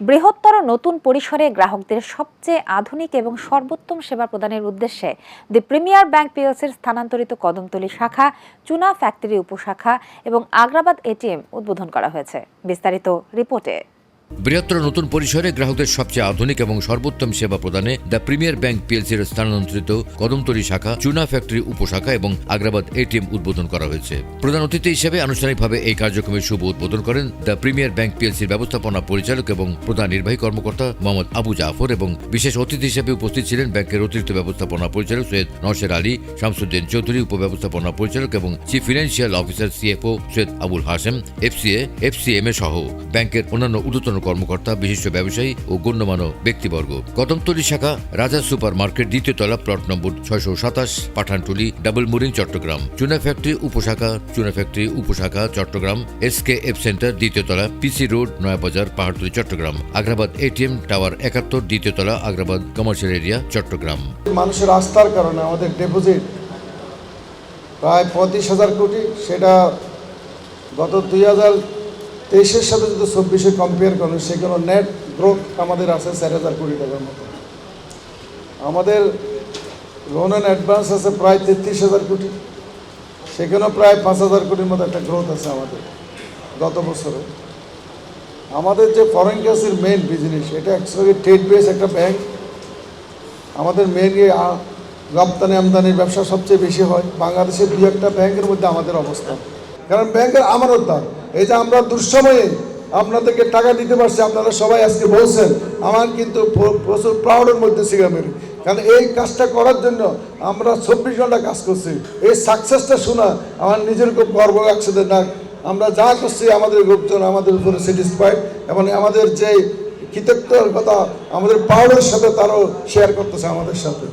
বৃহত্তর নতুন পরিসরে গ্রাহকদের সবচেয়ে আধুনিক এবং সর্বোত্তম সেবা প্রদানের উদ্দেশ্যে দি প্রিমিয়ার ব্যাংক পিএলসির স্থানান্তরিত কদমতলী শাখা, চুনা ফ্যাক্টরি উপশাখা এবং আগ্রাবাদ এটিএম উদ্বোধন করা হয়েছে। বিস্তারিত রিপোর্টে। বৃহত্তর নতুন পরিসরে গ্রাহকদের সবচেয়ে আধুনিক এবং সর্বোত্তম সেবা প্রদানে দ্য প্রিমিয়ার ব্যাংক পিএলসির স্থানান্তরিত কদমতলী শাখা, চুনা ফ্যাক্টরি উপশাখা এবং আগ্রাবাদ এটিএম উদ্বোধন করা হয়েছে। প্রধান অতিথি হিসেবে আনুষ্ঠানিকভাবে এই কার্যক্রমের শুভ উদ্বোধন করেন দ্য প্রিমিয়ার ব্যাংক পিএলসির ব্যবস্থাপনা পরিচালক এবং প্রধান নির্বাহী কর্মকর্তা মোহাম্মদ আবু জাফর এবং বিশেষ অতিথি হিসেবে উপস্থিত ছিলেন ব্যাংকের অতিরিক্ত ব্যবস্থাপনা পরিচালক সৈয়দ নওশের আলী, শামসুদ্দিন চৌধুরী উপব্যবস্থাপনা পরিচালক এবং chief financial officer CFO Syed Abul Hashem FCA FCMA সহ ব্যাংকের অন্যান্য ঊর্ধ্বতন কর্মকর্তা, বিশিষ্ট ব্যবসায়ী ও গণ্যমান্য ব্যক্তিবর্গ। কদমতলী শাখা, রাজা সুপার মার্কেট দ্বিতীয় তলা, প্লট নম্বর ছয়শো সাতাশ, পাঠানটুলি, ডাবল মুরিং, চট্টগ্রাম। চুনা ফ্যাক্টরি, উপশাখা, Chuna factory, উপশাখা, Chattogram. S K F centre, দ্বিতীয় তলা, PC road, Nayabazar, Pahartali, Chattogram. Agrabad ATM tower একাত্তর, দ্বিতীয় তলা, আগ্রাবাদ কমার্শিয়াল এরিয়া, চট্টগ্রাম। মানুষের আস্থার কারণে আমাদের ডিপোজিট প্রায় পঁয়ত্রিশ হাজার কোটি। সেটা গত দুই হাজার তেইশের সাথে যদি চব্বিশে কম্পেয়ার করেন, সেখানে নেট গ্রোথ আমাদের আছে চার হাজার কোটি টাকার মতো। আমাদের লোন অ্যান্ড অ্যাডভান্স আছে প্রায় তেত্রিশ হাজার কোটি। সেখানেও প্রায় পাঁচ হাজার কোটির মতো একটা গ্রোথ আছে আমাদের গত বছরে। আমাদের যে ফরেন কারেন্সির মেন বিজনেস এটা অ্যাকচুয়ালি ট্রেড বেস একটা ব্যাংক আমাদের মেন রপ্তানি আমদানির ব্যবসা সবচেয়ে বেশি হয়। বাংলাদেশের দু একটা ব্যাংকের মধ্যে আমাদের অবস্থান। কারণ ব্যাংকের আমারতা এই যে আমরা দুঃসময়ে আপনাদেরকে টাকা দিতে পারছি, আপনারা সবাই আজকে বলছেন, আমার কিন্তু প্রচুর প্রাউডের মধ্যে সিগামেরি। কারণ এই কাজটা করার জন্য আমরা চব্বিশ ঘণ্টা কাজ করছি। এই সাকসেসটা শোনা আমার নিজের খুব গর্ব লাগছে না, আমরা যা করছি আমাদের লোকজন আমাদের উপরে স্যাটিসফাইড এবং আমাদের যে কৃতজ্ঞতার কথা আমাদের পাওয়ারের সাথে তারাও শেয়ার করতেছে আমাদের সাথে।